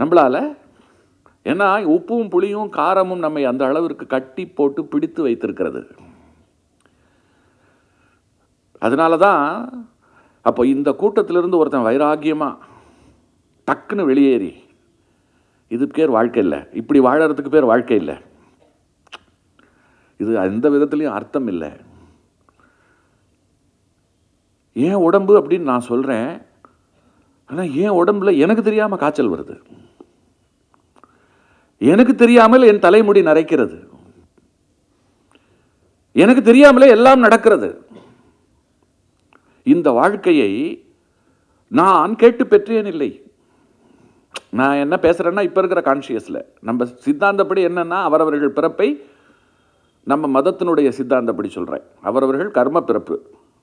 நம்மளால்? ஏன்னா உப்பும் புளியும் காரமும் நம்மை அந்த அளவிற்கு கட்டி போட்டு பிடித்து வைத்திருக்கிறது. அதனால தான் அப்போ இந்த கூட்டத்திலிருந்து ஒருத்தன் வைராக்கியமாக டக்குன்னு வெளியேறி இது பேர் வாழ்க்கை இல்லை. இப்படி வாழறதுக்கு பேர் வாழ்க்கை இல்லை. இது எந்த விதத்துலேயும் அர்த்தம் இல்லை. ஏன் உடம்பு அப்படின்னு நான் சொல்கிறேன் ஆனால் ஏன் உடம்புல எனக்கு தெரியாமல் காய்ச்சல் வருது? எனக்கு தெரியாமல் என் தலைமுடி நரைக்கிறது. எனக்கு தெரியாமலே எல்லாம் நடக்கிறது. இந்த வாழ்க்கையை நான் கேட்டு பெற்றேன் இல்லை. நான் என்ன பேசுகிறேன்னா இப்போ இருக்கிற கான்ஷியஸில் நம்ம சித்தாந்தப்படி என்னென்னா அவரவர்கள் பிறப்பை நம்ம மதத்தினுடைய சித்தாந்தப்படி சொல்கிறேன் அவரவர்கள் கர்ம பிறப்பு.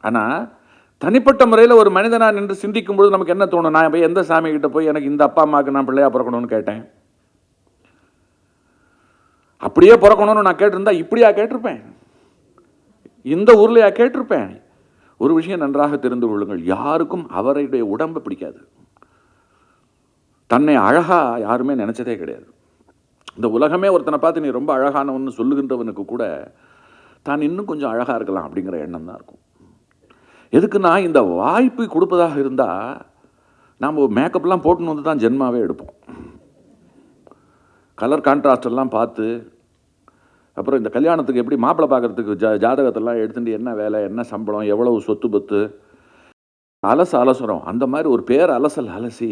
ஆனால் தனிப்பட்ட முறையில் ஒரு மனிதனாக நின்று சிந்திக்கும் பொழுது நமக்கு என்ன தோணும்? நான் போய் எந்த சாமிகிட்ட போய் எனக்கு இந்த அப்பா அம்மாவுக்கு நான் பிள்ளையாக பிறக்கணும்னு கேட்டேன்? அப்படியே பிறக்கணும்னு நான் கேட்டிருந்தா இப்படியா கேட்டிருப்பேன்? இந்த ஊர்லையா கேட்டிருப்பேன்? ஒரு விஷயம் நன்றாக தெரிந்து கொள்ளுங்கள். யாருக்கும் அவருடைய உடம்பை பிடிக்காது. தன்னை அழகாக யாருமே நினச்சதே கிடையாது. இந்த உலகமே ஒருத்தனை பார்த்து நீ ரொம்ப அழகானவன்னு சொல்லுகின்றவனுக்கு கூட தான் இன்னும் கொஞ்சம் அழகாக இருக்கலாம் அப்படிங்கிற எண்ணம் தான் இருக்கும். எதுக்குன்னா இந்த வாய்ப்பு கொடுப்பதாக இருந்தால் நாம் மேக்கப்லாம் போட்டுன்னு வந்து தான் ஜென்மாவே எடுப்போம். கலர் கான்ட்ராஸ்டெல்லாம் பார்த்து அப்புறம் இந்த கல்யாணத்துக்கு எப்படி மாப்பிள்ளை பார்க்குறதுக்கு ஜா ஜாதகத்தெல்லாம் எடுத்துகிட்டு என்ன வேலை என்ன சம்பளம் எவ்வளவு சொத்து பத்து? அலச அலசுறோம். அந்த மாதிரி ஒரு பேர் அலசல் அலசி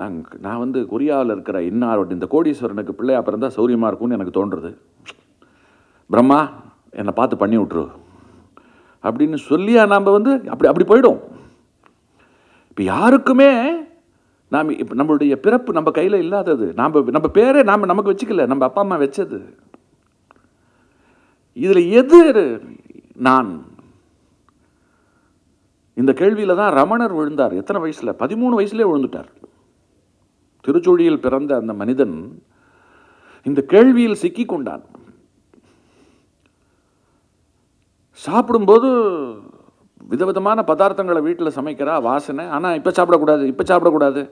நாங்கள் நான் வந்து கொரியாவில் இருக்கிற இன்னாரோட இந்த கோடீஸ்வரனுக்கு பிள்ளையா பிறந்தால் சௌரியமாக இருக்கும்னு எனக்கு தோன்றுறது பிரம்மா என்னை பார்த்து பண்ணி விட்ரு அப்படின்னு சொல்லியா நாம் வந்து அப்படி அப்படி போயிடும். இப்போ யாருக்குமே நாம் இப்போ நம்மளுடைய பிறப்பு நம்ம கையில் இல்லாதது. நாம் நம்ம பேரே நாம் நமக்கு வச்சுக்கல. நம்ம அப்பா அம்மா வச்சது. இதில் எது நான்? இந்த கேள்வியில் தான் ரமணர் விழுந்தார். எத்தனை வயசில்? பதிமூணு வயசுலேயே விழுந்துட்டார். திருச்சூழியில் பிறந்த அந்த மனிதன் இந்த கேள்வியில் சிக்கி கொண்டான். சாப்பிடும்போது விதவிதமான பதார்த்தங்களை வீட்டில் சமைக்கிறா வாசனை. ஆனால் இப்போ சாப்பிடக்கூடாது இப்போ சாப்பிடக்கூடாது.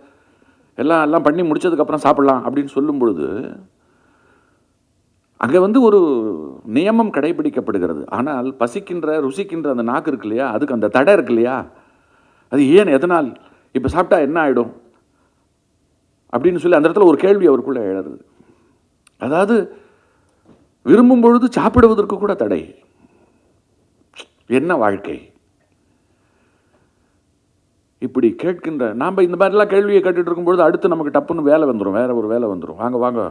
எல்லாம் எல்லாம் பண்ணி முடிச்சதுக்கப்புறம் சாப்பிட்லாம் அப்படின்னு சொல்லும் பொழுது அங்கே வந்து ஒரு நியமம் கடைபிடிக்கப்படுகிறது. ஆனால் பசிக்கின்ற ருசிக்கின்ற அந்த நாக்கு இருக்கு இல்லையா? அதுக்கு அந்த தடை இருக்கு இல்லையா? அது ஏன் எதனால்? இப்போ சாப்பிட்டா என்ன ஆகிடும் அப்படின்னு சொல்லி அந்த இடத்துல ஒரு கேள்வி அவருக்குள்ளே எழறது. அதாவது விரும்பும் பொழுது சாப்பிடுவதற்கு கூட தடை. என்ன வாழ்க்கை? இப்படி கேட்கின்ற நாம் இந்த மாதிரிலாம் கேள்வியை கேட்டுட்டு இருக்கும்பொழுது அடுத்து நமக்கு டப்புன்னு வேலை வந்துடும் வேறு ஒரு வேலை வந்துடும் வாங்க வாங்க.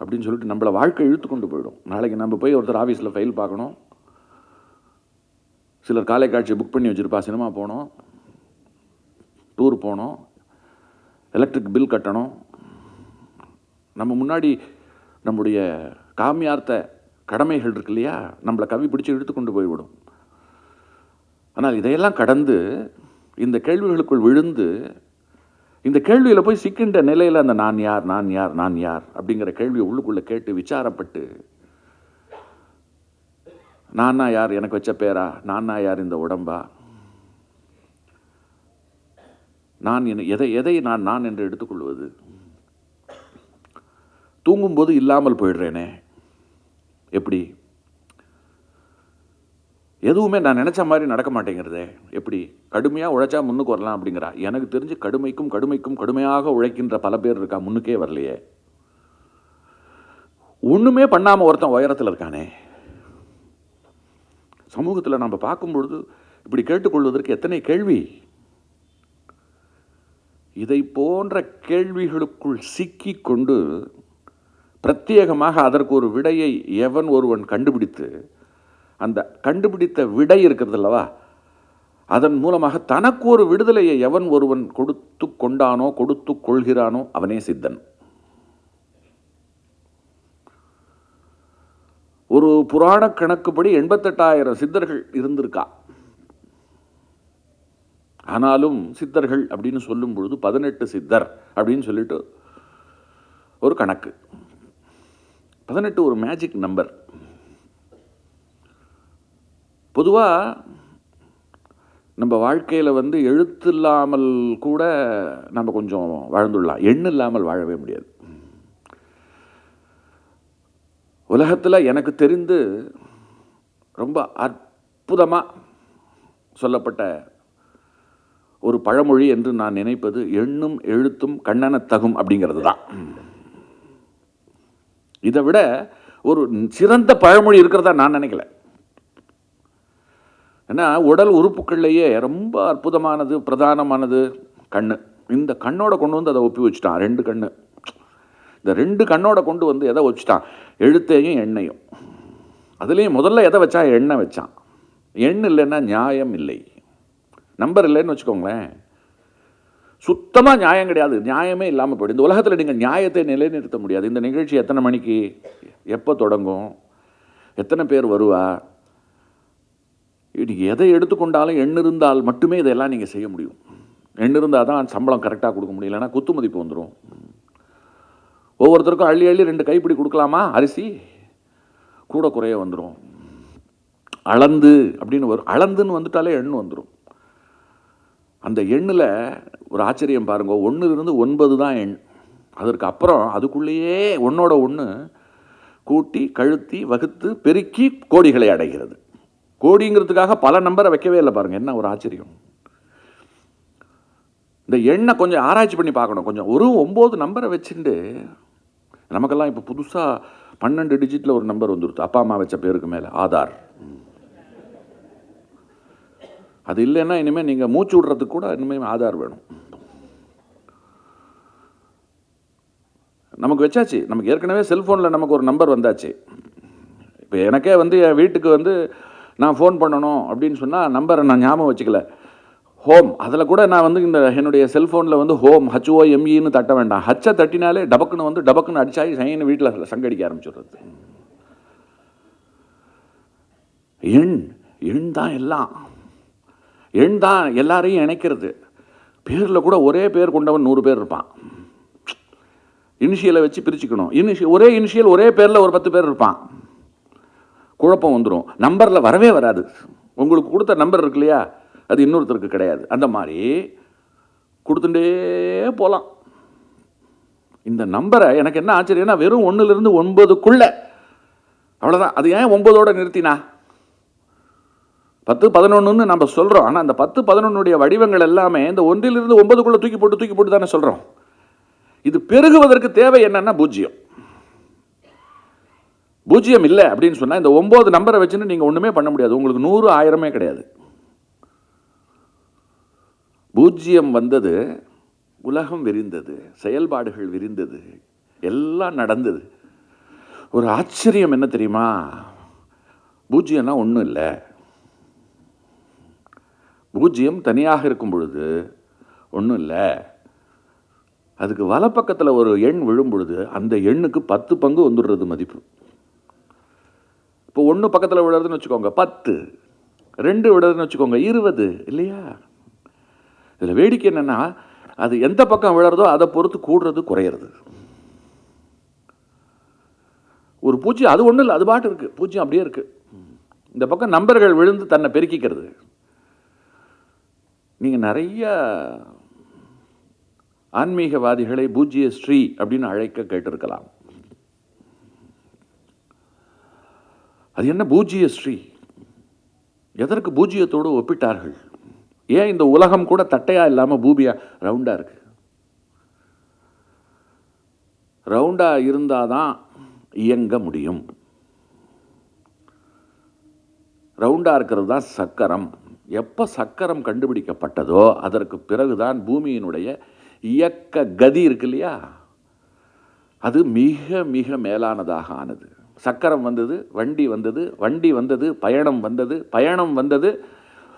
அப்படின்னு சொல்லிட்டு நம்மளை வாழ்க்கை இழுத்து கொண்டு போயிடும். நாளைக்கு நம்ம போய் ஒருத்தர் ஆஃபீஸில் ஃபைல் பார்க்கணும். சிலர் காலை காட்சியை புக் பண்ணி வச்சுருப்பா சினிமா போகணும் டூர் போகணும் எலக்ட்ரிக் பில் கட்டணும். நம்ம முன்னாடி நம்முடைய காமியார்த்த கடமைகள் இருக்கு இல்லையா? நம்மளை கவி பிடிச்சி இழுத்து கொண்டு போய்விடும். ஆனால் இதையெல்லாம் கடந்து இந்த கேள்விகளுக்குள் விழுந்து இந்த கேள்வியில் போய் சிக்கின்ற நிலையில் அந்த நான் யார் நான் யார் நான் யார் அப்படிங்கிற கேள்வியை உள்ளுக்குள்ளே கேட்டு விசாரப்பட்டு நானா யார்? எனக்கு வச்ச பேரா? நானா யார் இந்த உடம்பா? நான் என்ன எதை எதை நான் நான் என்று எடுத்துக்கொள்வது? தூங்கும்போது இல்லாமல் போயிடுறேனே. எப்படி? எதுவுமே நான் நினச்ச மாதிரி நடக்க மாட்டேங்கிறதே. எப்படி? கடுமையாக உழைச்சா முன்னுக்கு வரலாம் அப்படிங்கிறா. எனக்கு தெரிஞ்சு கடுமைக்கும் கடுமைக்கும் கடுமையாக உழைக்கின்ற பல பேர் இருக்கா முன்னுக்கே வரலையே. ஒன்றுமே பண்ணாமல் ஒருத்தன் உயரத்தில் இருக்கானே. சமூகத்தில் நம்ம பார்க்கும் பொழுது இப்படி கேட்டுக்கொள்வதற்கு எத்தனை கேள்வி. இதை போன்ற கேள்விகளுக்குள் சிக்கி கொண்டு பிரத்யேகமாக அதற்கு ஒரு விடையை எவன் ஒருவன் கண்டுபிடித்து அந்த கண்டுபிடித்த விடை இருக்கிறது அல்லவா? அதன் மூலமாக தனக்கு ஒரு விடுதலையை எவன் ஒருவன் கொடுத்து கொண்டானோ கொடுத்து கொள்கிறானோ அவனே சித்தன். ஒரு புராண கணக்குப்படி எண்பத்தெட்டாயிரம் சித்தர்கள் இருந்திருக்கா? ஆனாலும் சித்தர்கள் அப்படின்னு சொல்லும் பொழுது பதினெட்டு சித்தர் அப்படின்னு சொல்லிட்டு ஒரு கணக்கு. பதினெட்டு ஒரு மேஜிக் நம்பர் பொதுவாக நம்ம வாழ்க்கையில் வந்து எழுத்து இல்லாமல் கூட நம்ம கொஞ்சம் வாழ்ந்துடலாம். எண்ணு இல்லாமல் வாழவே முடியாது. உலகத்தில் எனக்கு தெரிந்து ரொம்ப அற்புதமாக சொல்லப்பட்ட ஒரு பழமொழி என்று நான் நினைப்பது எண்ணும் எழுத்தும் கண்ணன தகும் அப்படிங்கிறது தான் இதை விட ஒரு சிறந்த பழமொழி இருக்கிறதா நான் நினைக்கல. ஏன்னா உடல் உறுப்புகள்லையே ரொம்ப அற்புதமானது பிரதானமானது கண் இந்த கண்ணோட கொண்டு வந்து அதை ஒப்பி வச்சுட்டான் ரெண்டு கண் இந்த ரெண்டு கண்ணோட கொண்டு வந்து எதை வச்சுட்டான்? எழுத்தையும் எண்ணையும். அதுலேயும் முதல்ல எதை வச்சான் எண்ணெய் வச்சான். எண் இல்லைன்னா நியாயம் இல்லை. நம்பர் இல்லைன்னு வச்சுக்கோங்களேன். சுத்தமாக நியாயம் கிடையாது. நியாயமே இல்லாமல் போய்டும் இந்த உலகத்தில் நீங்கள் நியாயத்தை நிலைநிறுத்த முடியாது. இந்த நிகழ்ச்சி எத்தனை மணிக்கு எப்போ தொடங்கும்? எத்தனை பேர் வருவா இது எதை எடுத்துக்கொண்டாலும் எண் இருந்தால் மட்டுமே இதெல்லாம் நீங்கள் செய்ய முடியும். எண் இருந்தால் தான் சம்பளம் கரெக்டாக கொடுக்க முடியும். இல்லைன்னா குத்து மதிப்பு வந்துடும் ஒவ்வொருத்தருக்கும் அள்ளி அள்ளி ரெண்டு கைப்பிடி கொடுக்கலாமா? அரிசி கூட குறைய வந்துடும் அளந்து அப்படின்னு வரும். அளந்துன்னு வந்துட்டாலே எண் வந்துடும் அந்த எண்ணில் ஒரு ஆச்சரியம் பாருங்க. ஒன்றுலேருந்து ஒன்பது தான் எண். அதற்கு அப்புறம் அதுக்குள்ளேயே ஒன்றோட ஒன்று கூட்டி கழுத்தி வகுத்து பெருக்கி கோடிகளை அடைகிறது. கோடிங்கிறதுக்காக பல நம்பரை வைக்கவே இல்லை பாருங்க. என்ன ஒரு ஆச்சரியம். இந்த எண்ணை கொஞ்சம் ஆராய்ச்சி பண்ணி பார்க்கணும். கொஞ்சம் ஒரு ஒம்பது நம்பரை வச்சுட்டு நமக்கெல்லாம் இப்போ புதுசாக பன்னெண்டு டிஜிட்டில் ஒரு நம்பர் வந்துடுது அப்பா அம்மா வச்ச பேருக்கு மேலே ஆதார். அது இல்லைன்னா இனிமேல் நீங்கள் மூச்சு விடுறதுக்கு கூட இனிமேல் ஆதார் வேணும். நமக்கு வச்சாச்சு. நமக்கு ஏற்கனவே செல்ஃபோனில் நமக்கு ஒரு நம்பர் வந்தாச்சு. இப்போ எனக்கே வந்து என் வீட்டுக்கு வந்து நான் ஃபோன் பண்ணணும் அப்படின்னு சொன்னால் நம்பரை நான் ஞாபகம் வச்சுக்கல. ஹோம் அதில் கூட நான் வந்து இந்த என்னுடைய செல்ஃபோனில் வந்து ஹோம் ஹச்ஓ எம்இன்னு தட்ட வேண்டாம். ஹச்சை தட்டினாலே டபக்குன்னு வந்து டபக்குன்னு அடிச்சா சைன்னு வீட்டில் சங்கடிக்க ஆரம்பிச்சுடுறது. எண் எண் தான் எல்லாம். எண் தான் எல்லாரையும் இணைக்கிறது. பேரில் கூட ஒரே பேர் கொண்டவன் நூறு பேர் இருப்பான். இனிஷியலை வச்சு பிரிச்சுக்கணும். இனிஷியல் ஒரே இனிஷியல் ஒரே பேரில் ஒரு பத்து பேர் இருப்பான். குழப்பம் வந்துடும் நம்பரில் வரவே வராது. உங்களுக்கு கொடுத்த நம்பர் இருக்கு இல்லையா? அது இன்னொருத்தருக்கு கிடையாது. அந்த மாதிரி கொடுத்துட்டே போகலாம் இந்த நம்பரை எனக்கு என்ன ஆச்சரியம்னா வெறும் ஒன்றுலேருந்து ஒன்பதுக்குள்ள. அவ்வளோதான் அது ஏன் ஒன்பதோட நிறுத்தினா? பத்து பதினொன்றுன்னு நம்ம சொல்கிறோம் ஆனால் அந்த பத்து பதினொன்னுடைய வடிவங்கள் எல்லாமே இந்த ஒன்றிலிருந்து ஒன்பதுக்குள்ளே தூக்கி போட்டு தூக்கி போட்டு தானே சொல்கிறோம் இது பெருகுவதற்கு தேவை என்னென்னா பூஜ்ஜியம். பூஜ்ஜியம் இல்லை அப்படின்னு சொன்னால் இந்த ஒம்பது நம்பரை வச்சுன்னு நீங்கள் ஒன்றுமே பண்ண முடியாது. உங்களுக்கு நூறு ஆயிரமே கிடையாது. பூஜ்ஜியம் வந்தது உலகம் விரிந்தது செயல்பாடுகள் விரிந்தது எல்லாம் நடந்தது. ஒரு ஆச்சரியம் என்ன தெரியுமா? பூஜ்ஜியம்னா ஒன்றும் இல்லை. பூஜ்ஜியம் தனியாக இருக்கும் பொழுது ஒன்றும் இல்லை. அதுக்கு வலப்பக்கத்தில் ஒரு எண் விழும் பொழுது அந்த எண்ணுக்கு பத்து பங்கு வந்துடுறது மதிப்பு. இப்போ ஒன்று பக்கத்தில் விழுறதுன்னு வச்சுக்கோங்க பத்து. ரெண்டு விழுறதுன்னு வச்சுக்கோங்க இருபது இல்லையா? இதில் வேடிக்கை என்னென்னா அது எந்த பக்கம் விழுறதோ அதை பொறுத்து கூடுறது குறையிறது. ஒரு பூச்சி அது ஒன்றும் இல்லை அது பாட்டு இருக்குது பூச்சி அப்படியே இருக்குது இந்த பக்கம் நம்பர்கள் விழுந்து தன்னை பெருக்கிக்கிறது. நீங்கள் நிறைய ஆன்மீகவாதிகளை பூஜ்ய ஸ்ரீ அப்படின்னு அழைக்க கேட்டிருக்கலாம். அது என்ன பூஜ்ய ஸ்ரீ? எதற்கு பூஜ்யத்தோடு ஒப்பிட்டார்கள்? ஏன் இந்த உலகம் கூட தட்டையாக இல்லாமல் பூமியாக ரவுண்டாக இருக்குது இருக்கு? இருந்தால் தான் இயங்க முடியும். ரவுண்டாக இருக்கிறது தான் சக்கரம். எப்போ சக்கரம் கண்டுபிடிக்கப்பட்டதோ அதற்கு பிறகுதான் பூமியினுடைய இயக்க கதி இருக்கு இல்லையா? அது மிக மிக மேலானதாக ஆனது. சக்கரம் வந்தது வண்டி வந்தது வண்டி வந்தது பயணம் வந்தது பயணம் வந்தது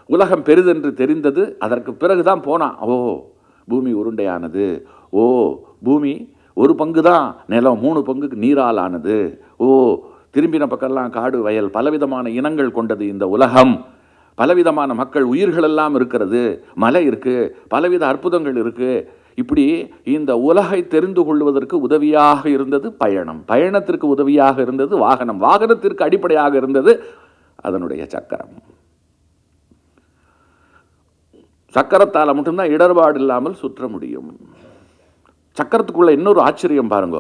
உலகம் பெரிதென்று தெரிந்தது அதற்கு பிறகுதான் போனான். ஓ பூமி உருண்டையானது. ஓ பூமி ஒரு பங்கு தான் நிலம் மூணு பங்குக்கு நீரால் ஆனது ஓ திரும்பின பக்கம்லாம் காடு வயல் பலவிதமான இனங்கள் கொண்டது இந்த உலகம். பலவிதமான மக்கள் உயிர்களெல்லாம் இருக்கிறது. மலை இருக்குது பலவித அற்புதங்கள் இருக்குது இப்படி இந்த உலகை தெரிந்து கொள்வதற்கு உதவியாக இருந்தது பயணம். பயணத்திற்கு உதவியாக இருந்தது வாகனம். வாகனத்திற்கு அடிப்படையாக இருந்தது அதனுடைய சக்கரம். சக்கரத்தால் மட்டும்தான் இடர்பாடு இல்லாமல் சுற்ற முடியும். சக்கரத்துக்குள்ள இன்னொரு ஆச்சரியம் பாருங்க.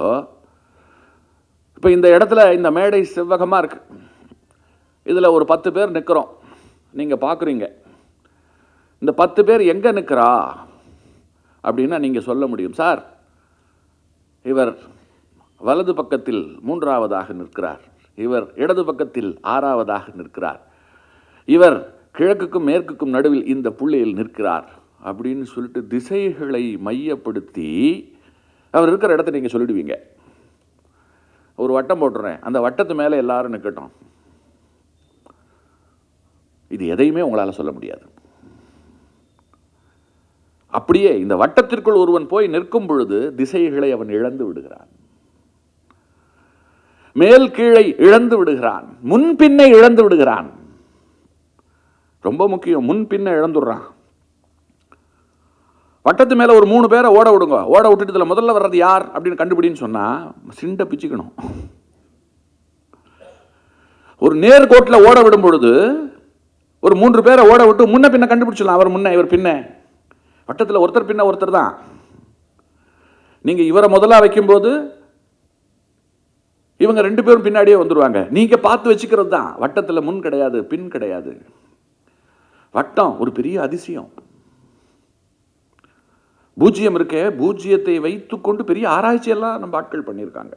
இப்போ இந்த இடத்துல இந்த மேடை செவ்வகமாக இருக்கு. இதில் ஒரு பத்து பேர் நிற்கிறோம் நீங்கள் பார்க்குறீங்க இந்த பத்து பேர் எங்கே நிற்கிறா அப்படின்னா நீங்கள் சொல்ல முடியும். சார் இவர் வலது பக்கத்தில் மூன்றாவதாக நிற்கிறார். இவர் இடது பக்கத்தில் ஆறாவதாக நிற்கிறார். இவர் கிழக்குக்கும் மேற்குக்கும் நடுவில் இந்த புள்ளியில் நிற்கிறார் அப்படின்னு சொல்லிட்டு திசைகளை மையப்படுத்தி அவர் இருக்கிற இடத்த நீங்கள் சொல்லிடுவீங்க. ஒரு வட்டம் போட்டுறேன். அந்த வட்டத்து மேலே எல்லாரும் நிற்கட்டும் இது எதையுமே உங்களால் சொல்ல முடியாது. அப்படியே இந்த வட்டத்திற்குள் ஒருவன் போய் நிற்கும் பொழுது திசைகளை அவன் இழந்து விடுகிறான். மேல் கீழே இழந்து விடுகிறான். முன்பின்னை இழந்து விடுகிறான். ரொம்ப முக்கியம் முன்பின்ன இழந்துடுறான். வட்டத்து மேலே ஒரு மூணு பேரை ஓட விடுங்க. ஓட விட்டுட்டு இதில் முதல்ல வர்றது யார் அப்படின்னு கண்டுபிடின்னு சொன்னால் சிண்டை பிச்சுக்கணும். ஒரு நேர்கோட்டில் ஓட விடும் பொழுது ஒரு மூன்று பேரை ஓட விட்டு முன்ன பின்ன கண்டுபிடிச்சிடலாம். அவர் முன்ன இவர் பின்ன. வட்டத்தில் ஒருத்தர் பின்ன ஒருத்தர் தான். நீங்க இவரை முதலாக வைக்கும்போது இவங்க ரெண்டு பேரும் பின்னாடியே வந்துருவாங்க. நீங்க பார்த்து வச்சுக்கிறது தான். வட்டத்தில் முன் கிடையாது பின் கிடையாது. வட்டம் ஒரு பெரிய அதிசயம். பூஜ்ஜியம் இருக்க பூஜ்ஜியத்தை வைத்துக்கொண்டு பெரிய ஆராய்ச்சியெல்லாம் நம்ம ஆட்கள் பண்ணியிருக்காங்க.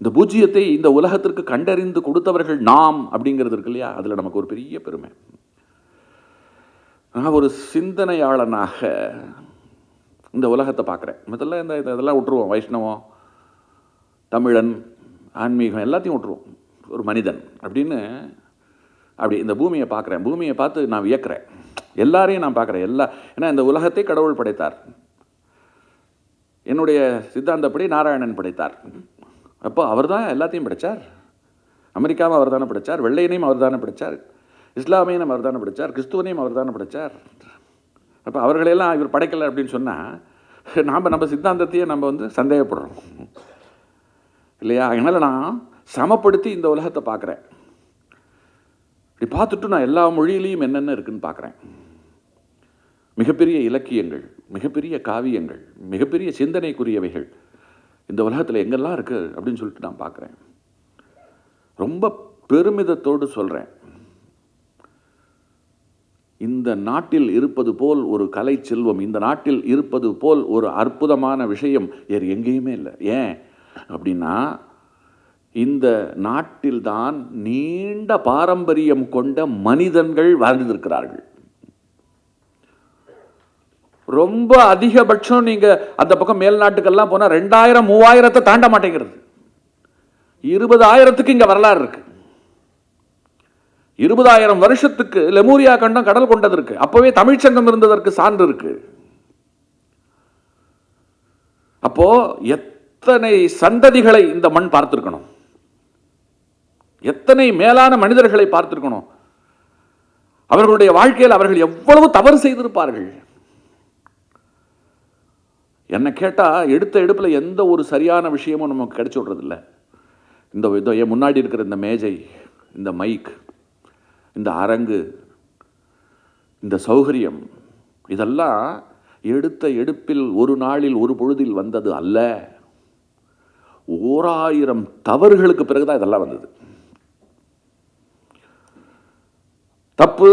இந்த பூஜ்ஜியத்தை இந்த உலகத்திற்கு கண்டறிந்து கொடுத்தவர்கள் நாம் அப்படிங்கிறது இருக்கு இல்லையா? அதில் நமக்கு ஒரு பெரிய பெருமை. நான் ஒரு சிந்தனையாளனாக இந்த உலகத்தை பார்க்குறேன். முதல்ல இந்த இதெல்லாம் விட்டுருவோம். வைஷ்ணவம் தமிழன் ஆன்மீகம் எல்லாத்தையும் விட்டுருவோம். ஒரு மனிதன் அப்படின்னு அப்படி இந்த பூமியை பார்க்குறேன். பூமியை பார்த்து நான் வியக்கிறேன். எல்லாரையும் நான் பார்க்குறேன். எல்லா ஏன்னா இந்த உலகத்தை கடவுள் படைத்தார். என்னுடைய சித்தாந்தப்படி நாராயணன் படைத்தார். அப்போ அவர் தான் எல்லாத்தையும் படைச்சார். அமெரிக்காவும் அவர் தானே படைச்சார். வெள்ளையனையும் அவர் தானே படைச்சார். இஸ்லாமியனையும் அவர் தானே படித்தார் கிறிஸ்துவனையும் அவர் தானே படித்தார் அப்போ அவர்களையெல்லாம் இவர் படைக்கலை அப்படின்னு சொன்னால் நாம் நம்ம சித்தாந்தத்தையே நம்ம வந்து சந்தேகப்படுறோம். இல்லையா? அதனால் நான் சமப்படுத்தி இந்த உலகத்தை பார்க்குறேன். இப்படி பார்த்துட்டு நான் எல்லா மொழியிலையும் என்னென்ன இருக்குன்னு பார்க்குறேன். மிகப்பெரிய இலக்கியங்கள் மிகப்பெரிய காவியங்கள் மிகப்பெரிய சிந்தனைக்குரியவைகள் இந்த உலகத்தில் எங்கெல்லாம் இருக்குது அப்படின்னு சொல்லிட்டு நான் பார்க்குறேன். ரொம்ப பெருமிதத்தோடு சொல்கிறேன் இந்த நாட்டில் இருப்பது போல் ஒரு கலை செல்வம் இந்த நாட்டில் இருப்பது போல் ஒரு அற்புதமான விஷயம் வேறு எங்கேயுமே இல்லை. ஏன் அப்படின்னா இந்த நாட்டில்தான் நீண்ட பாரம்பரியம் கொண்ட மனிதன்கள் வாழ்ந்திருக்கிறார்கள். ரொம்ப அதிகபட்சம் நீங்கள் அந்த பக்கம் மேல் நாட்டுக்கெல்லாம் போனால் ரெண்டாயிரம் மூவாயிரத்தை தாண்ட மாட்டேங்கிறது. இருபதாயிரத்துக்கு இங்கே வரலாறு இருக்குது இருபதாயிரம் வருஷத்துக்கு லெமூரியா கண்டம் கடல் கொண்டதற்கு இருக்கு அப்பவே தமிழ்ச்சங்கம் இருந்ததற்கு சான்று இருக்கு. அப்போ எத்தனை சந்ததிகளை இந்த மண் பார்த்திருக்கணும்? எத்தனை மேலான மனிதர்களை பார்த்திருக்கணும்? அவர்களுடைய வாழ்க்கையில் அவர்கள் எவ்வளவு தவறு செய்திருப்பார்கள்? என்னை கேட்டால் எடுத்த எடுப்புல எந்த ஒரு சரியான விஷயமும் நமக்கு கிடைச்சி விடுறதில்ல. இந்த முன்னாடி இருக்கிற இந்த மேஜை இந்த மைக் இந்த அரங்கு இந்த சௌகரியம் இதெல்லாம் எடுத்த எடுப்பில் ஒரு நாளில் ஒரு பொழுதில் வந்தது அல்ல. ஓராயிரம் தவறுகளுக்கு பிறகுதான் இதெல்லாம் வந்தது. தப்பு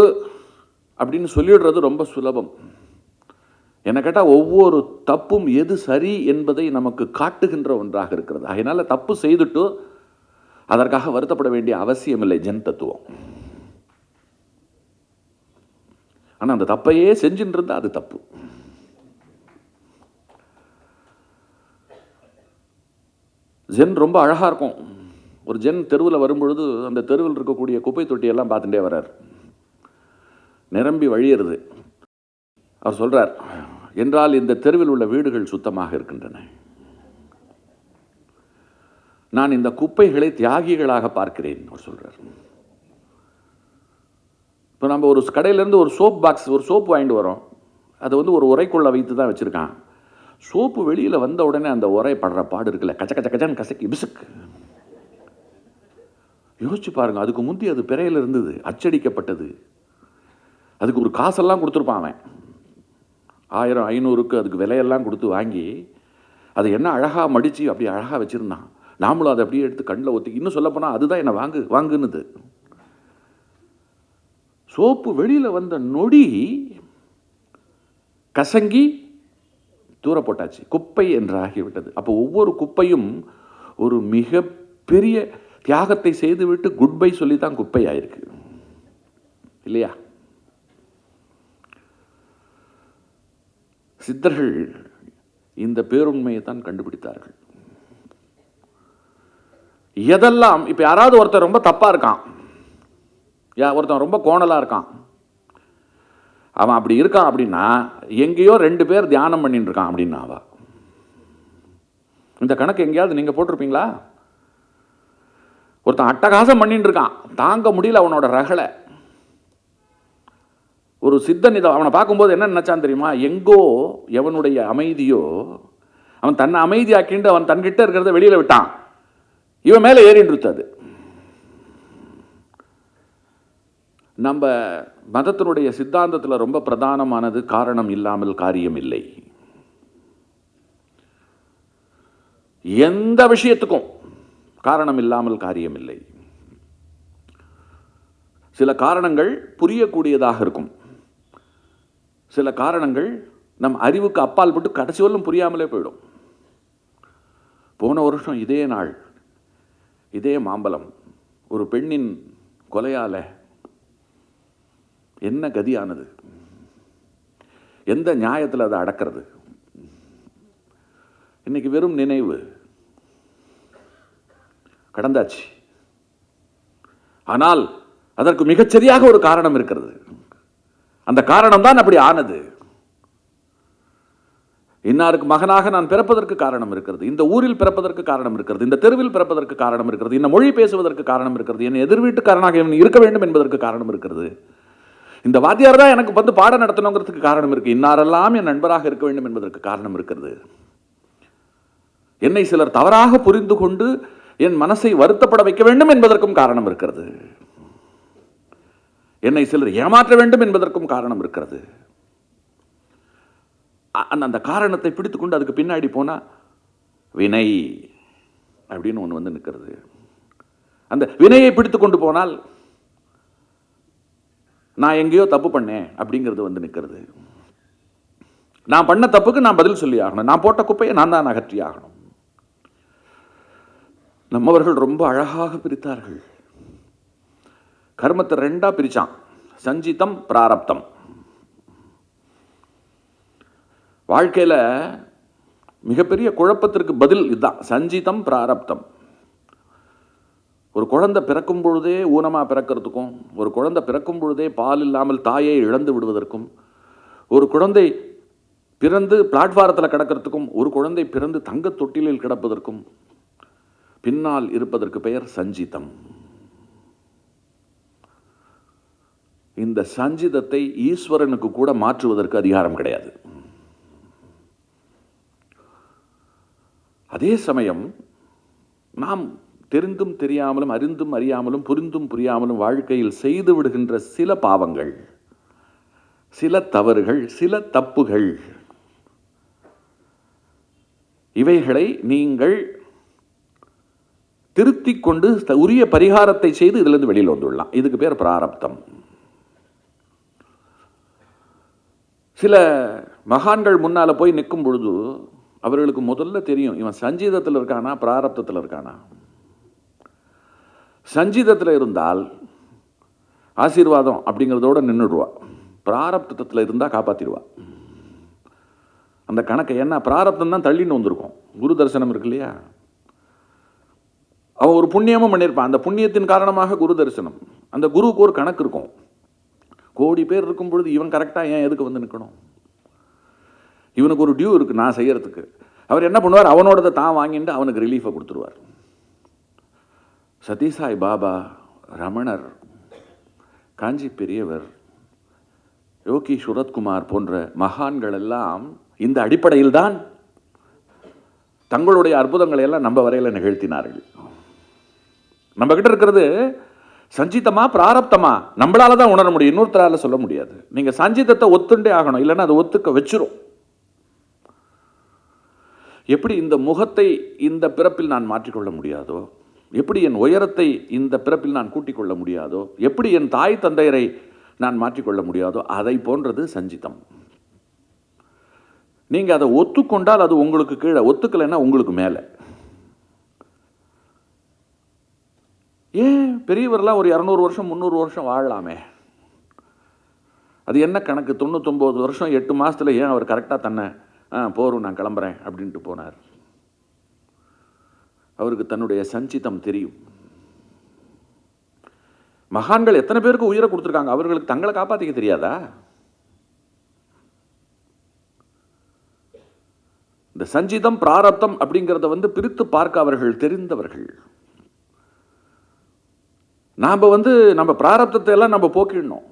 அப்படின்னு சொல்லிடுறது ரொம்ப சுலபம். என்ன கேட்டால் ஒவ்வொரு தப்பும் எது சரி என்பதை நமக்கு காட்டுகின்ற ஒன்றாக இருக்கிறது. அதனால் தப்பு செய்துட்டு அதற்காக வருத்தப்பட வேண்டிய அவசியம் இல்லை ஜென் தத்துவம். ஆனால் அந்த தப்பையே செஞ்சுட்டு இருந்தால் அது தப்பு. ஜென் ரொம்ப அழகாக இருக்கும். ஒரு ஜென் தெருவில் வரும்பொழுது அந்த தெருவில் இருக்கக்கூடிய குப்பை தொட்டியெல்லாம் பார்த்துட்டே வர்றார். நிரம்பி வழியிறது. அவர் சொல்கிறார் என்றால் இந்த தெருவில் உள்ள வீடுகள் சுத்தமாக இருக்கின்றன. நான் இந்த குப்பைகளை தியாகிகளாக பார்க்கிறேன் அவர் சொல்கிறார் இப்போ நம்ம ஒரு கடையிலேருந்து ஒரு சோப் பாக்ஸ் ஒரு சோப்பு வாங்கிட்டு வரோம். அது வந்து ஒரு உரைக்குள்ளே வைத்து தான் வச்சுருக்கான். சோப்பு வெளியில் வந்த உடனே அந்த உரை படுற பாடு இருக்குல்ல கச்ச கச்ச கச்சன்னு கசக்கி பிசுக்கு யோசிச்சு பாருங்கள் அதுக்கு முந்தி அது பிறையில் இருந்தது அச்சடிக்கப்பட்டது. அதுக்கு ஒரு காசெல்லாம் கொடுத்துருப்பான் அவன். ஆயிரம் ஐநூறுக்கு அதுக்கு விலையெல்லாம் கொடுத்து வாங்கி அதை என்ன அழகாக மடித்து அப்படி அழகாக வச்சுருந்தான். நாமளும் அதை அப்படியே எடுத்து கண்ணில் ஒத்தி இன்னும் சொல்லப்போனால் அதுதான் என்னை வாங்கு வாங்குன்னுது. சோப்பு வெளியில் வந்த நொடி கசங்கி தூர போட்டாச்சு. குப்பை என்று ஆகிவிட்டது அப்போ ஒவ்வொரு குப்பையும் ஒரு மிக பெரிய தியாகத்தை செய்துவிட்டு குட் பை சொல்லி தான் குப்பை ஆயிருக்கு இல்லையா? சித்தர்கள் இந்த பேருண்மையை தான் கண்டுபிடித்தார்கள். எதெல்லாம் இப்போ யாராவது ஒருத்தர் ரொம்ப தப்பாக இருக்கான். யா ஒருத்தன் ரொம்ப கோணலாக இருக்கான். அவன் அப்படி இருக்கான் அப்படின்னா எங்கேயோ ரெண்டு பேர் தியானம் பண்ணிட்டு இருக்கான் அப்படின்னா அவ. இந்த கணக்கு எங்கேயாவது நீங்கள் போட்டிருப்பீங்களா? ஒருத்தன் அட்டகாசம் பண்ணிட்டு இருக்கான். தாங்க முடியல அவனோட ரகலை. ஒரு சித்தன் இதை அவனை பார்க்கும்போது என்ன நினச்சான் தெரியுமா? எங்கோ எவனுடைய அமைதியோ அவன் தன்னை அமைதியாக்கிண்டு அவன் தன்கிட்ட இருக்கிறத வெளியில் விட்டான். இவன் மேலே ஏறின்னு அது நம்ம மதத்தினுடைய சித்தாந்தத்தில் ரொம்ப பிரதானமானது காரணம் இல்லாமல் காரியம் இல்லை. எந்த விஷயத்துக்கும் காரணம் இல்லாமல் காரியம் இல்லை. சில காரணங்கள் புரியக்கூடியதாக இருக்கும். சில காரணங்கள் நம் அறிவுக்கு அப்பால் பட்டு கடைசி வரலும் புரியாமலே போயிடும். போன வருஷம் இதே நாள் இதே மாம்பலம் ஒரு பெண்ணின் கொலையால் என்ன கதியானது? எந்த நியாயத்தில் அதை அடக்கிறது? இன்னைக்கு வெறும் நினைவு. கடந்தாச்சு. ஆனால் அதற்கு மிகச்சரியாக ஒரு காரணம் இருக்கிறது. அந்த காரணம் தான் அப்படி ஆனது. இன்னாருக்கு மகனாக நான் பிறப்பதற்கு காரணம் இருக்கிறது. இந்த ஊரில் பிறப்பதற்கு காரணம் இருக்கிறது. இந்த தெருவில் பிறப்பதற்கு காரணம் இருக்கிறது. இந்த மொழி பேசுவதற்கு காரணம் இருக்கிறது. என் எதிர்வீட்டுக்காரனாக இவன் இருக்க வேண்டும் என்பதற்கு காரணம் இருக்கிறது. இந்த வாத்தியார் தான் எனக்கு வந்து பாடம் நடத்தணுங்கிறதுக்கு காரணம் இருக்கு. இன்னாரெல்லாம் என் நண்பராக இருக்க வேண்டும் என்பதற்கு காரணம் இருக்கிறது. என்னை சிலர் தவறாக புரிந்து கொண்டு என் மனசை வருத்தப்பட வைக்க வேண்டும் என்பதற்கும் காரணம் இருக்கிறது. என்னை சிலர் ஏமாற்ற வேண்டும் என்பதற்கும் காரணம் இருக்கிறது. அந்த காரணத்தை பிடித்துக்கொண்டு அதுக்கு பின்னாடி போனா வினை அப்படின்னு ஒன்று வந்து நிற்கிறது அந்த வினையை பிடித்து கொண்டு போனால் நான் எங்கேயோ தப்பு பண்ணேன் அப்படிங்கிறது வந்து நிற்கிறது. நான் பண்ண தப்புக்கு நான் பதில் சொல்லி ஆகணும். நான் போட்ட குப்பையை நான் தான் அகற்றி ஆகணும். நம்மவர்கள் ரொம்ப அழகாக பிரித்தார்கள். கர்மத்தை ரெண்டா பிரித்தான் சஞ்சீதம் பிராரப்தம். வாழ்க்கையில் மிகப்பெரிய குழப்பத்திற்கு பதில் இதுதான். சஞ்சிதம் பிராரப்தம். ஒரு குழந்தை பிறக்கும் பொழுதே ஊனமாக பிறக்கிறதுக்கும் ஒரு குழந்தை பிறக்கும் பொழுதே பால் இல்லாமல் தாயை இழந்து விடுவதற்கும் ஒரு குழந்தை பிறந்து பிளாட்ஃபாரத்தில் கிடக்கிறதுக்கும் ஒரு குழந்தை பிறந்து தங்கத் தொட்டிலில் கிடப்பதற்கும் பின்னால் இருப்பதற்கு பெயர் சஞ்சிதம். இந்த சஞ்சிதத்தை ஈஸ்வரனுக்கு கூட மாற்றுவதற்கு அதிகாரம் கிடையாது. அதே சமயம் நாம் தெரிந்தும் தெரியாமலும் அறிந்தும் அறியாமலும் புரிந்தும் புரியாமலும் வாழ்க்கையில் செய்து விடுகின்ற சில பாவங்கள் சில தவறுகள் சில தப்புகள். இவைகளை நீங்கள் திருத்திக் கொண்டு உரிய பரிகாரத்தை செய்து இதிலிருந்து வெளியில் வந்துடலாம். இதுக்கு பேர் பிராரப்தம். சில மகான்கள் முன்னால போய் நிற்கும் பொழுது அவர்களுக்கு முதல்ல தெரியும் இவன் சஞ்சீதத்தில் இருக்கானா பிராரப்தத்தில் இருக்கானா? சஞ்சீதத்தில் இருந்தால் ஆசீர்வாதம் அப்படிங்கிறதோட நின்றுடுவா பிராரப்தத்தில் இருந்தால் காப்பாற்றிடுவா அந்த கணக்கை என்ன பிராரப்தம் தான் தள்ளின்னு வந்திருக்கும். குரு தரிசனம் இருக்கு இல்லையா? அவன் ஒரு புண்ணியமும் பண்ணியிருப்பான். அந்த புண்ணியத்தின் காரணமாக குரு தரிசனம். அந்த குருவுக்கு ஒரு கணக்கு இருக்கும். கோடி பேர் இருக்கும் பொழுது இவன் கரெக்டாக ஏன் எதுக்கு வந்து நிற்கணும் இவனுக்கு ஒரு டியூ இருக்குது நான் செய்கிறதுக்கு அவர் என்ன பண்ணுவார்? அவனோடதை தான் வாங்கிட்டு அவனுக்கு ரிலீஃபை கொடுத்துருவார். சதீசாய் பாபா ரமணர் காஞ்சி பெரியவர் யோகி சுரத்குமார் போன்ற மகான்கள் எல்லாம் இந்த அடிப்படையில் தான் தங்களுடைய அற்புதங்களை எல்லாம் நம்ம வரையில் நிகழ்த்தினார்கள். நம்மக்கிட்ட இருக்கிறது சஞ்சிதமா பிராரப்தமா? நம்மளால தான் உணர முடியும். இன்னொருத்தரால் சொல்ல முடியாது. நீங்கள் சஞ்சிதத்தை ஒத்துண்டே ஆகணும். இல்லைன்னா அதை ஒத்துக்க வச்சிரும். எப்படி இந்த முகத்தை இந்த பிறப்பில் நான் மாற்றிக்கொள்ள முடியாதோ? எப்படி என் உயரத்தை இந்த பிறப்பில் நான் கூட்டிக் கொள்ள முடியாதோ எப்படி என் தாய் தந்தையரை நான் மாற்றிக்கொள்ள முடியாதோ அதை போன்றது சஞ்சிதம். நீங்கள் அதை ஒத்துக்கொண்டால் அது உங்களுக்கு கீழே ஒத்துக்கலைன்னா உங்களுக்கு மேலே. ஏன் பெரியவர்லாம் ஒரு இரநூறு வருஷம் முந்நூறு வருஷம் வாழலாமே? அது என்ன கணக்கு? தொண்ணூத்தொம்பது வருஷம் எட்டு மாதத்தில் ஏன் அவர் கரெக்டாக தன்னை ஆ போரும் நான் கிளம்புறேன் அப்படின்ட்டு போனார். அவருக்கு தன்னுடைய சஞ்சிதம் தெரியும். மகான்கள் எத்தனை பேருக்கு உயிரை கொடுத்துருக்காங்க? அவர்களுக்கு தங்களை காப்பாற்றிக்க தெரியாதா? இந்த சஞ்சிதம் பிராரப்தம் அப்படிங்கிறத வந்து பிரித்து பார்க்க அவர்கள் தெரிந்தவர்கள். நாம் வந்து நம்ம பிராரப்தத்தை எல்லாம் நம்ம போக்கிடணும்.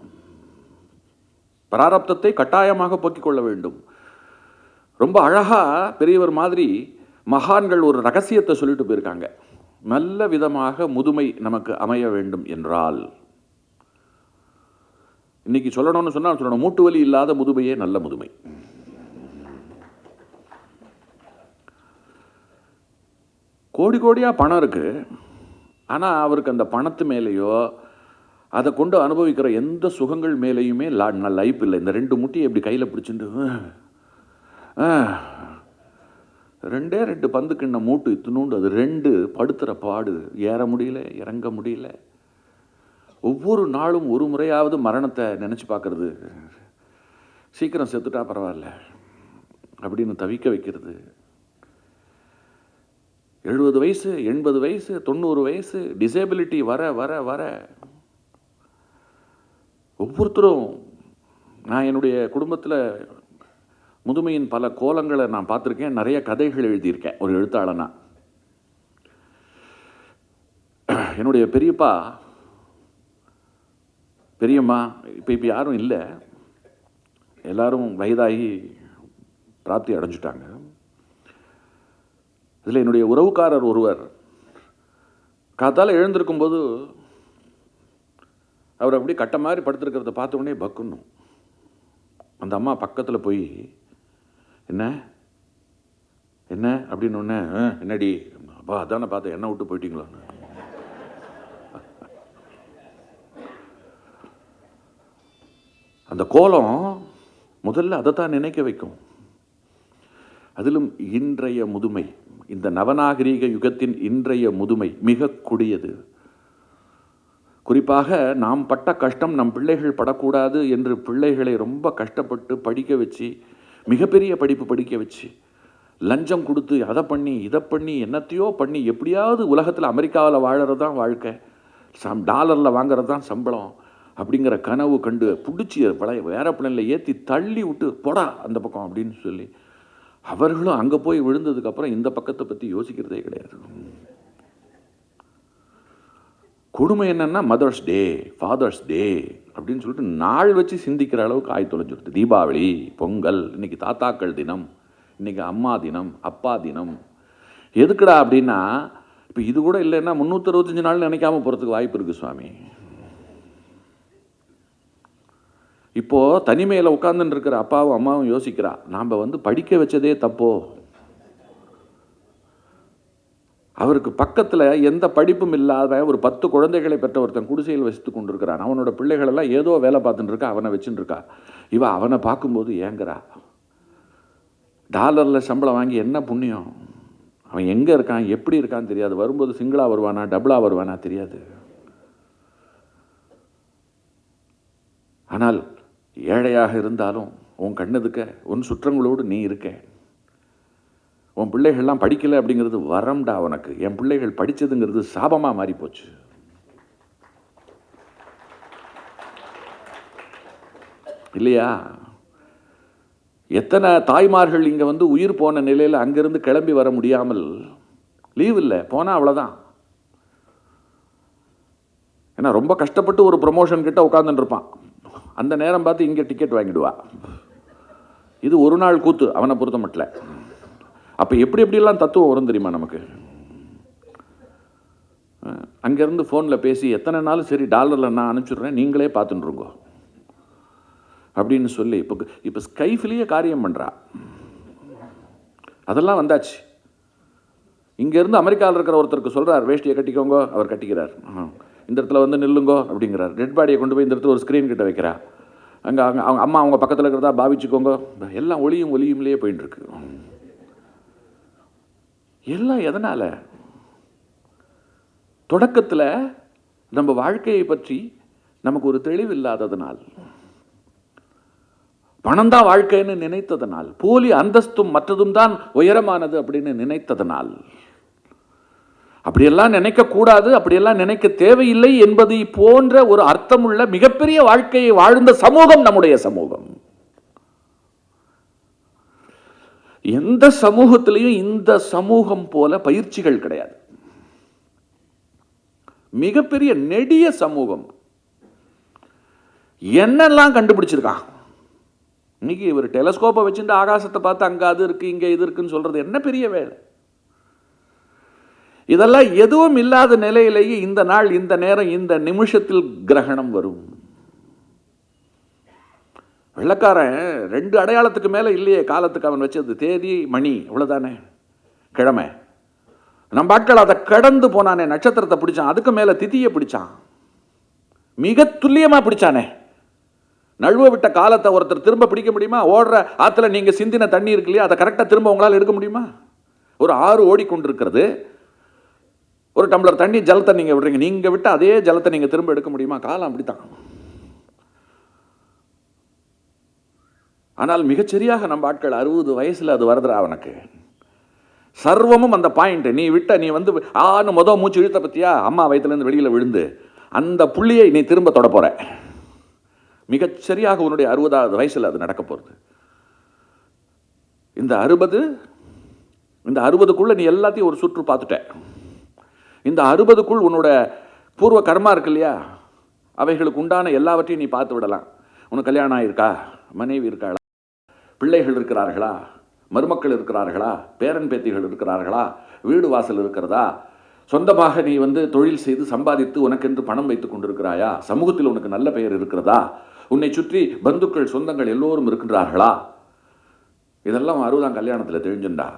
பிராரப்தத்தை கட்டாயமாக போக்கிக் கொள்ள வேண்டும். ரொம்ப அழகா பெரியவர் மாதிரி மகான்கள் ஒரு ரகசியத்தை சொல்லிட்டு போயிருக்காங்க. நல்ல விதமாக முதுமை நமக்கு அமைய வேண்டும் என்றால் இன்னைக்கு சொல்லணும்னு சொன்னால் சொல்லணும். மூட்டு வலி இல்லாத முதுமையே நல்ல முதுமை. கோடி கோடியாக பணம் இருக்குது ஆனால் அவருக்கு அந்த பணத்து மேலேயோ அதை கொண்டு அனுபவிக்கிற எந்த சுகங்கள் மேலேயுமே லைஃப் இல்லை. இந்த ரெண்டு முட்டியை எப்படி கையில் பிடிச்சிட்டு ரெண்டே ரெண்டு பந்து கிண்ண மூட்டு இத்தினூண்டு அது ரெண்டு படுத்துகிற பாடு. ஏற முடியல இறங்க முடியல. ஒவ்வொரு நாளும் ஒரு முறையாவது மரணத்தை நினச்சி பார்க்குறது. சீக்கிரம் செத்துட்டா பரவாயில்ல. அப்படின்னு தவிக்க வைக்கிறது. எழுபது வயசு எண்பது வயசு தொண்ணூறு வயசு டிசேபிலிட்டி வர வர வர. ஒவ்வொருத்தரும் நான் என்னுடைய குடும்பத்தில் முதுமையின் பல கோலங்களை நான் பார்த்துருக்கேன். நிறைய கதைகள் எழுதியிருக்கேன். ஒரு எழுத்தாளனா. என்னுடைய பெரியப்பா பெரியம்மா இப்போ இப்போ யாரும் இல்லை. எல்லாரும் வயதாகி பிராப்தி அடைஞ்சிட்டாங்க. இதில் என்னுடைய உறவுக்காரர் ஒருவர் காத்தால் எழுந்திருக்கும்போது அவர் அப்படியே கட்ட மாதிரி படுத்திருக்கிறத பார்த்த உடனே பக்குன்னும் அந்த அம்மா பக்கத்தில் போய் என்ன? என்ன? அப்படின்னு ஒன்று என்னடி? அப்பா அதான பார்த்தேன். என்ன விட்டு போயிட்டீங்களான்னு அந்த கோலம் முதல்ல அதை தான் நினைக்க வைக்கும். அதிலும் இன்றைய முதுமை இந்த நவநாகரீக யுகத்தின் இன்றைய முதுமை மிக கொடியது. குறிப்பாக நாம் பட்ட கஷ்டம் நம் பிள்ளைகள் படக்கூடாது என்று பிள்ளைகளை ரொம்ப கஷ்டப்பட்டு படிக்க வச்சு மிகப்பெரிய படிப்பு படிக்க வச்சு லஞ்சம் கொடுத்து அதை பண்ணி இதை பண்ணி என்னத்தையோ பண்ணி எப்படியாவது உலகத்தில் அமெரிக்காவில் வாழறது தான் வாழ்க்கை. சம் டாலரில் வாங்குறது தான் சம்பளம் அப்படிங்கிற கனவு கண்டு பிடிச்சி பழைய வேற பிள்ளைல ஏற்றி தள்ளி விட்டு போடா அந்த பக்கம் அப்படின்னு சொல்லி அவர்களும் அங்கே போய் விழுந்ததுக்கப்புறம் இந்த பக்கத்தை பற்றி யோசிக்கிறதே கிடையாது. கொடுமை என்னென்னா மதர்ஸ் டே ஃபாதர்ஸ் டே அப்படின்னு சொல்லிட்டு நாள் வச்சு சிந்திக்கிற அளவுக்கு ஆய் தொலைஞ்சிருது. தீபாவளி பொங்கல் இன்றைக்கி தாத்தாக்கள் தினம் இன்னைக்கு அம்மா தினம் அப்பா தினம். எதுக்குடா அப்படின்னா இப்போ இது கூட இல்லைன்னா முந்நூற்றி அறுபத்தஞ்சு நாள் நினைக்காம போகிறதுக்கு வாய்ப்பு இருக்குது சுவாமி. இப்போது தனிமையில் உட்காந்துன்னு இருக்கிற அப்பாவும் அம்மாவும் யோசிக்கிறா நாம் வந்து படிக்க வச்சதே தப்போ? அவருக்கு பக்கத்தில் எந்த படிப்பும் இல்லாத ஒரு பத்து குழந்தைகளை பெற்ற ஒருத்தன் குடிசையில் வசித்து கொண்டிருக்கிறான். அவனோட பிள்ளைகளெல்லாம் ஏதோ வேலை பார்த்துட்டு இருக்கா? அவனை வச்சுட்டு இருக்கா? இவ அவனை பார்க்கும்போது ஏங்குறா. டாலரில் சம்பளம் வாங்கி என்ன புண்ணியம்? அவன் எங்கே இருக்கான்? எப்படி இருக்கான்னு தெரியாது. வரும்போது சிங்கிளாக வருவானா? டபுளாக வருவானா? தெரியாது. ஆனால் ஏழையாக இருந்தாலும் உன் கண்ணதுக்க உன் சுற்றங்களோடு நீ இருக்க. உன் பிள்ளைகள்லாம் படிக்கலை அப்படிங்கிறது வரம்டா உனக்கு. என் பிள்ளைகள் படித்ததுங்கிறது சாபமாக மாறிப்போச்சு. இல்லையா? எத்தனை தாய்மார்கள் இங்கே வந்து உயிர் போன நிலையில் அங்கேருந்து கிளம்பி வர முடியாமல் லீவ் இல்லை போனால் அவ்வளோதான் ஏன்னா ரொம்ப கஷ்டப்பட்டு ஒரு ப்ரொமோஷன் கிட்ட உட்காந்துருப்பான் அந்த நேரம் பார்த்து இங்கே டிக்கெட் வாங்கிடுவா. இது ஒரு நாள் கூத்து அவனை பொறுத்த மட்டும் அப்போ எப்படி எப்படிலாம் தத்துவம் வரும் தெரியுமா நமக்கு? அங்கேருந்து ஃபோனில் பேசி எத்தனை நாள் சரி டாலரில் நான் அனுப்பிச்சுட்றேன் நீங்களே பார்த்துட்டுருங்கோ அப்படின்னு சொல்லி இப்போ இப்போ ஸ்கைஃபிலேயே காரியம் பண்ணுறா அதெல்லாம் வந்தாச்சு. இங்கேருந்து அமெரிக்காவில் இருக்கிற ஒருத்தருக்கு சொல்கிறார் வேஷ்டியை கட்டிக்கோங்க அவர் கட்டிக்கிறார். இந்த இடத்துல வந்து நில்லுங்கோ அப்படிங்கிறார். டெட் பாடியை கொண்டு போய் இந்த இடத்துல ஒரு ஸ்க்ரீன் கிட்ட வைக்கிறா. அங்கே அங்கே அவங்க அம்மா அவங்க பக்கத்தில் இருக்கிறதா பாவிச்சுக்கோங்க. எல்லாம் ஒளியும் ஒளியும்லேயே போயின்னு இருக்கு எல்லாம் எதனால்? தொடக்கத்தில் நம்ம வாழ்க்கையை பற்றி நமக்கு ஒரு தெளிவு இல்லாததனால் பணம் தான் வாழ்க்கைன்னு நினைத்ததனால். போலி அந்தஸ்தும் மற்றதும் தான் உயரமானது அப்படின்னு நினைத்ததனால். அப்படியெல்லாம் நினைக்க கூடாது அப்படியெல்லாம் நினைக்க தேவையில்லை என்பதை போன்ற ஒரு அர்த்தமுள்ள மிகப்பெரிய வாழ்க்கையை வாழ்ந்த சமூகம் நம்முடைய சமூகம். எந்த சமூகத்திலையும் இந்த சமூகம் போல பயிற்சிகள் கிடையாது. மிகப்பெரிய நெடிய சமூகம். என்னெல்லாம் கண்டுபிடிச்சிருக்கான்? இன்னைக்கு இவர் டெலஸ்கோப்பை வச்சுட்டு ஆகாசத்தை பார்த்து அங்கே அது இருக்கு இங்கே இது இருக்குன்னு சொல்றது என்ன பெரிய வேலை? இதெல்லாம் எதுவும் இல்லாத நிலையிலேயே இந்த நாள் இந்த நேரம் இந்த நிமிஷத்தில் கிரகணம் வரும். வெள்ளக்காரன் ரெண்டு அடையாளத்துக்கு மேலே இல்லையே காலத்துக்கு அவன் வச்சது. தேதி மணி இவ்வளோதானே கிழமை. நம்ம ஆட்கள் அதை கடந்து போனானே நட்சத்திரத்தை பிடிச்சான். அதுக்கு மேலே திதியை பிடிச்சான். மிக துல்லியமாக பிடிச்சானே. நழுவ விட்ட காலத்தை ஒருத்தர் திரும்ப பிடிக்க முடியுமா? ஓடுற ஆற்றுல நீங்கள் சிந்தின தண்ணி இருக்கு இல்லையா? அதை கரெக்டாக திரும்ப உங்களால் எடுக்க முடியுமா? ஒரு ஆறு ஓடிக்கொண்டிருக்கிறது. ஒரு டம்ளர் தண்ணி ஜலத்தை நீங்கள் விடுறீங்க. நீங்கள் விட்டு அதே ஜலத்தை நீங்கள் திரும்ப எடுக்க முடியுமா? காலம் அப்படித்தான். ஆனால் மிகச்சரியாக நம்ம ஆட்கள் அறுபது வயசில் அது வருதுடா அவனுக்கு. சர்வமும் அந்த பாயிண்ட் நீ விட்ட நீ வந்து ஆன்னு மொதல் மூச்சு இழுத்த பற்றியா அம்மா வயத்துலேருந்து வெளியில் விழுந்து. அந்த புள்ளியை நீ திரும்ப தொட போற. மிகச்சரியாக உன்னுடைய அறுபதாவது வயசில் அது நடக்க போகிறது இந்த அறுபது இந்த அறுபதுக்குள்ள நீ எல்லாத்தையும் ஒரு சுற்று பார்த்துட்ட. இந்த அறுபதுக்குள் உன்னோட பூர்வ கர்மா இருக்கு இல்லையா? அவைகளுக்கு உண்டான எல்லாவற்றையும் நீ பார்த்து விடலாம். உனக்கு கல்யாணம் ஆயிருக்கா? மனைவி இருக்காளா? பிள்ளைகள் இருக்கிறார்களா? மருமக்கள் இருக்கிறார்களா? பேரன் பேத்திகள் இருக்கிறார்களா? வீடு வாசல் இருக்கிறதா? சொந்தமாக நீ வந்து தொழில் செய்து சம்பாதித்து உனக்கென்று பணம் வைத்துக் கொண்டிருக்கிறாயா? சமூகத்தில் உனக்கு நல்ல பெயர் இருக்கிறதா? உன்னை சுற்றி பந்துக்கள் சொந்தங்கள் எல்லோரும் இருக்கின்றார்களா? இதெல்லாம் அறுபதாம் கல்யாணத்தில் தெரிஞ்சுண்டா.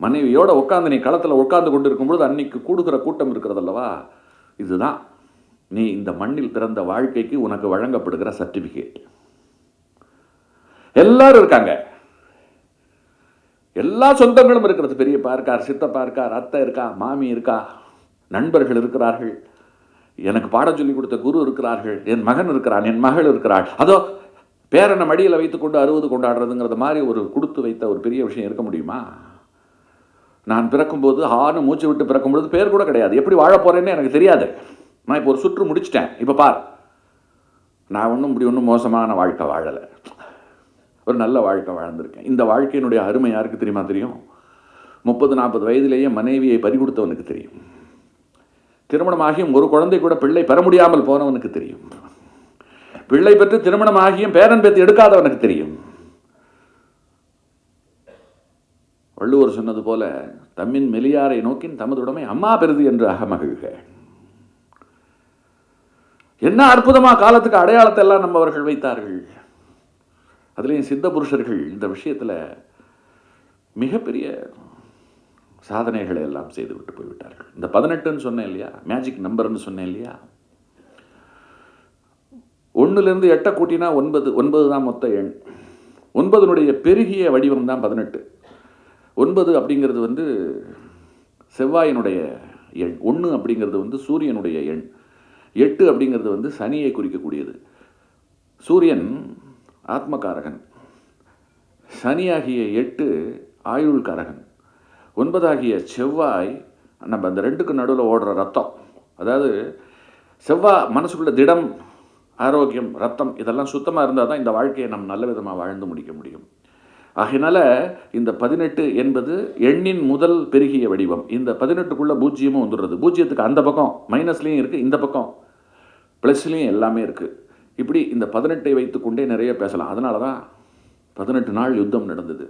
மனைவியோட உட்காந்து நீ களத்தில் உட்காந்து கொண்டு இருக்கும்பொழுது அன்னைக்கு கூடுகிற கூட்டம் இருக்கிறதல்லவா? இதுதான். நீ இந்த மண்ணில் பிறந்த வாழ்க்கைக்கு உனக்கு வழங்கப்படுகிற சர்டிபிகேட் எல்லாரும் இருக்காங்க. எல்லா சொந்தங்களும் இருக்கிறது. பெரியப்பா இருக்கார் சித்தப்பா இருக்கார் அத்தை இருக்கா மாமி இருக்கா நண்பர்கள் இருக்கிறார்கள். எனக்கு பாடம் சொல்லி கொடுத்த குரு இருக்கிறார்கள் என் மகன் இருக்கிறான் என் மகள் இருக்கிறாள். அதோ பேரனை மடியில் வைத்துக்கொண்டு அறுபது கொண்டாடுறதுங்கிறது மாதிரி ஒரு கொடுத்து வைத்த ஒரு பெரிய விஷயம் இருக்க முடியுமா? நான் பிறக்கும்போது ஆணு மூச்சு விட்டு பிறக்கும்பொழுது பேர் கூட கிடையாது. எப்படி வாழ போறேன்னு எனக்கு தெரியாது. நான் இப்போ ஒரு சுற்று முடிச்சிட்டேன். இப்போ பார். நான் ஒன்றும் இப்படி ஒன்றும் மோசமான வாழ்க்கை வாழலை. ஒரு நல்ல வாழ்க்கை வாழ்ந்திருக்கேன். இந்த வாழ்க்கையினுடைய அருமை யாருக்கு தெரியுமா தெரியும்? முப்பது நாற்பது வயதிலேயே மனைவியை பறி கொடுத்தவனுக்கு தெரியும். திருமணமாகியும் ஒரு குழந்தை கூட பிள்ளை பெற முடியாமல் போனவனுக்கு தெரியும். பிள்ளை பெற்று திருமணமாகியும் பேரன் பேத்து எடுக்காதவனுக்கு தெரியும். வள்ளுவர் சொன்னது போல தம்மின் மெலியாரை நோக்கின் தமதுடைமை அம்மா பெருது என்று அகமகிழ்க. என்ன அற்புதமா காலத்துக்கு அடையாளத்தை எல்லாம் நம்ம அவர்கள் வைத்தார்கள்? அதுலேயும் சித்த புருஷர்கள் இந்த விஷயத்தில் மிகப்பெரிய சாதனைகளை எல்லாம் செய்து விட்டு போய்விட்டார்கள். இந்த பதினெட்டுன்னு சொன்னேன் இல்லையா? மேஜிக் நம்பர்னு சொன்னேன் இல்லையா? ஒன்றுலேருந்து எட்டை கூட்டினா ஒன்பது ஒன்பது தான் மொத்த எண். ஒன்பதனுடைய பெருகிய வடிவம் தான் பதினெட்டு. ஒன்பது அப்படிங்கிறது வந்து செவ்வாயினுடைய எண். ஒன்று அப்படிங்கிறது வந்து சூரியனுடைய எண். எட்டு அப்படிங்கிறது வந்து சனியை குறிக்கக்கூடியது. சூரியன் ஆத்மகாரகன். சனியாகிய எட்டு ஆயுள்காரகன் ஒன்பதாகிய செவ்வாய் நம்ம அந்த ரெண்டுக்கு நடுவில் ஓடுற ரத்தம். அதாவது செவ்வாய் மனசுக்குள்ள திடம் ஆரோக்கியம் ரத்தம் இதெல்லாம் சுத்தமாக இருந்தால் தான் இந்த வாழ்க்கையை நம்ம நல்ல விதமாக வாழ்ந்து முடிக்க முடியும். ஆகினால இந்த பதினெட்டு என்பது எண்ணின் முதல் பெருகிய வடிவம். இந்த பதினெட்டுக்குள்ள பூஜ்ஜியமும் வந்துடுறது. பூஜ்ஜியத்துக்கு அந்த பக்கம் மைனஸ்லேயும் இருக்குது இந்த பக்கம். ப்ளஸ்லேயும் எல்லாமே இருக்குது இப்படி இந்த பதினெட்டை வைத்துக்கொண்டே நிறைய பேசலாம். அதனால தான் பதினெட்டு நாள் யுத்தம் நடந்தது.